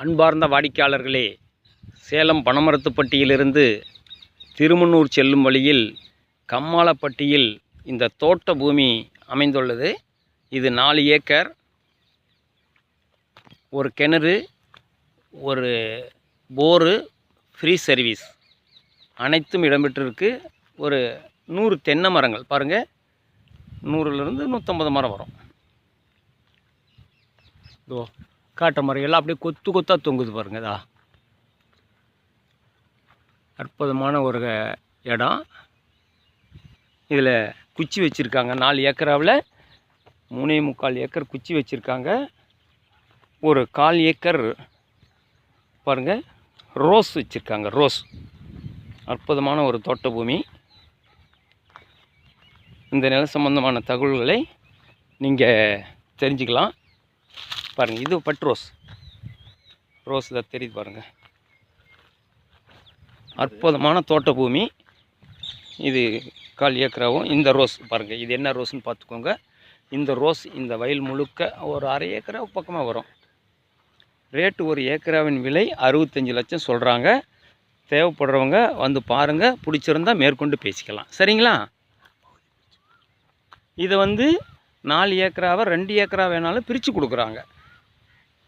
அன்பார்ந்த வாடிக்கையாளர்களே சேலம் பனமரத்துப்பட்டியிலிருந்து திருமண்ணூர் செல்லும் வழியில் கம்மாளப்பட்டியில் இந்த தோட்ட பூமி அமைந்துள்ளது. இது நாலு ஏக்கர். ஒரு கிணறு ஒரு போரு ஃப்ரீ சர்வீஸ் அனைத்தும் இடம்பெற்றிருக்கு. ஒரு நூறு தென்னை மரங்கள். பாருங்கள் நூறுலேருந்து நூற்றம்பது மரம் வரும். இதோ காட்டை மரம் எல்லாம் அப்படியே கொத்து கொத்தாக தொங்குது பாருங்க இதா. அற்புதமான ஒரு இடம். இதில் குச்சி வச்சுருக்காங்க. நாலு ஏக்கராவில் மூணே முக்கால் ஏக்கர் குச்சி வச்சுருக்காங்க. ஒரு கால் ஏக்கர் பாருங்கள் ரோஸ் வச்சுருக்காங்க ரோஸ். அற்புதமான ஒரு தோட்ட பூமி இந்த நில சம்பந்தமான தகவல்களை நீங்கள் தெரிஞ்சுக்கலாம். பாருங்கள் இது பட் ரோஸ். ரோஸ் இதை தெரியுது பாருங்கள் அற்புதமான தோட்ட பூமி இது கால் ஏக்கராவும் இந்த ரோஸ் பாருங்கள் இது என்ன ரோஸ்ன்னு பார்த்துக்கோங்க. இந்த ரோஸ் இந்த வயல் முழுக்க ஒரு அரை ஏக்கரா பக்கமாக வரும். ரேட்டு ஒரு ஏக்கராவின் விலை அறுபத்தஞ்சு லட்சம் சொல்கிறாங்க தேவைப்படுறவங்க வந்து பாருங்கள் பிடிச்சிருந்தா மேற்கொண்டு பேசிக்கலாம். சரிங்களா? இதை வந்து நாலு ஏக்கராவை ரெண்டு ஏக்கரா வேணாலும் பிரித்து கொடுக்குறாங்க.